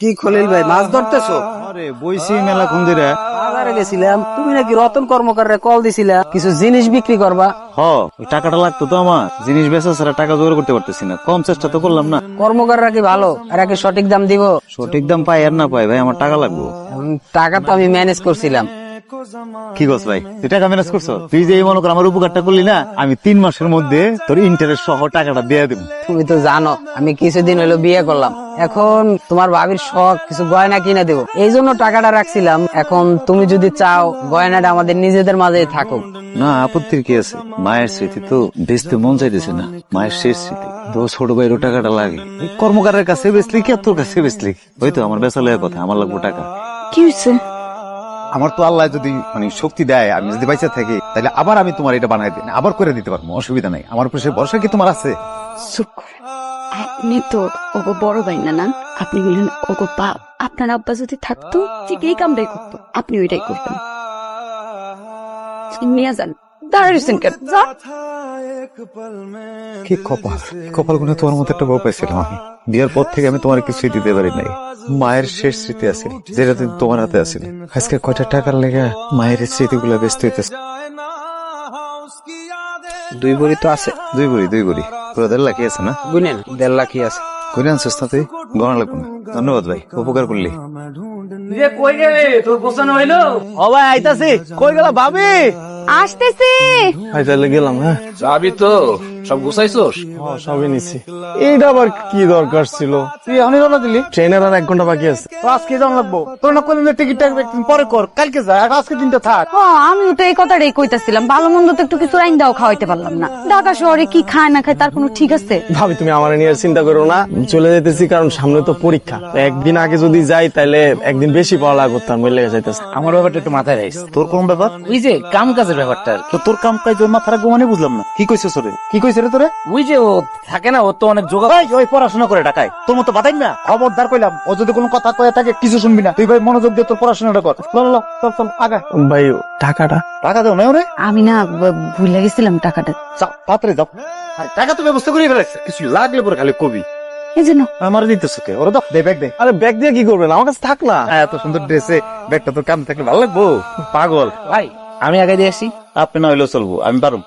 কি খলিল ভাই মাছ ধরতেছো? আরে বইছি মেলা কোন দিরে বাজারে গেছিলাম তুমি নাকি রতন কর্মকারে কল দিছিলা কিছু জিনিস বিক্রি করবা? হ ওই টাকাটা লাগতো তো আমার। জিনিস বেচা ছাড়া টাকা জোগাড় করতে পারতেছি না। কম চেষ্টা তো করলাম না। কর্মকাররা কি ভালো? আর কি সঠিক দাম দিব? সঠিক দাম পাই আর না পাই ভাই আমার টাকা লাগবে। টাকা তো আমি ম্যানেজ করছিলাম। কি গছ ভাই? তুই টাকা ম্যানেজ করছ? তুই যে মনে কর আমার উপকারটা করলি না আমি তিন মাসের মধ্যে তোর ইন্টারেস্ট সহ টাকাটা দিয়ে দেবো। তুমি তো জানো আমি কিছুদিন হলো বিয়ে করলাম। এখন তোমার ভাবির শখ কিছু গয়না কিনে দেবো। এই জন্য টাকাটা রাখছিলাম। এখন তুমি যদি চাও গয়নাটা আমাদের নিজেদের মাঝেই থাকুক। না আপত্তির কি আছে? মায়ের স্মৃতি তো বেচতে মন চাইতেছে না। মায়ের শেষ স্মৃতি। তো ছোট ভাইয়েরও টাকাটা লাগে। কর্মকারের কাছে বেচলি কি আর তোর কাছে বেচলি? ওই তো আমার বেচা লয়ের কথা আমার লাগবে টাকা। কি হয়েছে আমার তো আল্লাহ যদি মানে শক্তি দেয়, আমি যদি বাইচা থাকি, তাহলে আবার আমি তোমার এটা বানাই দিই, আবার করে দিতে পারব, অসুবিধা নাই। আমার পাশে সে ভরসা কি তোমার আছে? চুপ। আপনি তো ওগো বড় ভাই না না? আপনি বললেন ওগো বাপ। আপনার আব্বা যদি থাকতো, ঠিক এই কামটাই করতো। আপনি ওইটাই করতেন। নিয়ে যান কি কপাল কপাল গুনে তোমার মতো একটা বউ পাইছিলাম আমি? বিয়ের পর থেকে আমি তোমার কিছুই দিতে পারি নাই। মায়ের শেষ স্মৃতি আছে যেটা তুমি তোমার হাতে আছিল। আজকে কয়টা টাকার লেগে মায়ের স্মৃতিগুলো ব্যস্ত হইতেছে। দুই বড়ি তো আছে। দুই বুড়ি দুই বুড়ি। পুরো দেড় লাখই আছে না? বুঝলেন দেড় লাখই আছে। করে আনছিস না তুই গণা লাগবে না। ধন্যবাদ ভাই উপকার করলি। কই গেলে তোর গোছানো হইল? ও ভাই আইতাছি। কই গেল ভাবি? আসতেছি। গেলাম হ্যাঁ। যাবি তো। সব গুছাইছোস? হ্যাঁ, সবই নিছি। এইটা আবার কি দরকার ছিল? তুই এখনই রওনা দিলি? ট্রেনের আর এক ঘণ্টা বাকি আছে। তো আজকে যাওয়া লাগবো। তোর না কোনদিন টিকিটটা একদিন পরে কর কালকে যা আর আজকে দিনটা থাক। ও আমিও তো এই কথাটাই কইতাছিলাম। ভালো মন্দ তো একটু কিছু আইন দাও খাওয়াইতে পারলাম না। ঢাকা শহরে কি খায় না খায় তার কোনো ঠিক আছে? ভাবি তুমি আমার নিয়ে চিন্তা করো না। চলে যেতেছি কারণ সামনে তো পরীক্ষা। একদিন আগে যদি যাই তাহলে একদিন বেশি পড়ালেখা করতাম বলে লেগে যাইতেছে। আমার ব্যাপারটা একটু মাথায় রাখিস। তোর কোন ব্যাপার? ওই যে কাম কাজের ব্যাপারটা আর কি। তো তোর কাম কাজ ওর মাথার গোমানে বুঝলাম না। কি কইছিস তোরে কি কইছিস রে তোরে? ওই যে ও থাকে না ও তো অনেক যোগা ভাই ওই পড়াশোনা করে টাকায় তোর মতো বাতাই না? খবরদার কইলাম ও যদি কোনো কথা কয়ে থাকে কিছু শুনবি না। তুই ভাই মনোযোগ দিয়ে তোর পড়াশোনাটা কর। ল ল, ল চল চল আগা। ভাই টাকাটা? টাকা দাও না ওরে আমি না ভুলে গেছিলাম টাকাটা। যাও। যাও টাকা তো ব্যবস্থা করে ফেলেছে। কিছু লাগলে পরে খালি কবি। এই জন্য। আমার দিতেছ কে? ওরে দাও দে ব্যাগ দে। আরে ব্যাগ দিয়ে কি করবেন? আমার কাছে থাক না। হ্যাঁ, এত সুন্দর ড্রেসে ব্যাগটা তোর কাম থাকলে ভালো লাগবো। পাগল। ভাই আমি আগে দিয়ে আসি। আপনি না হইলেও চলবো আমি পারুম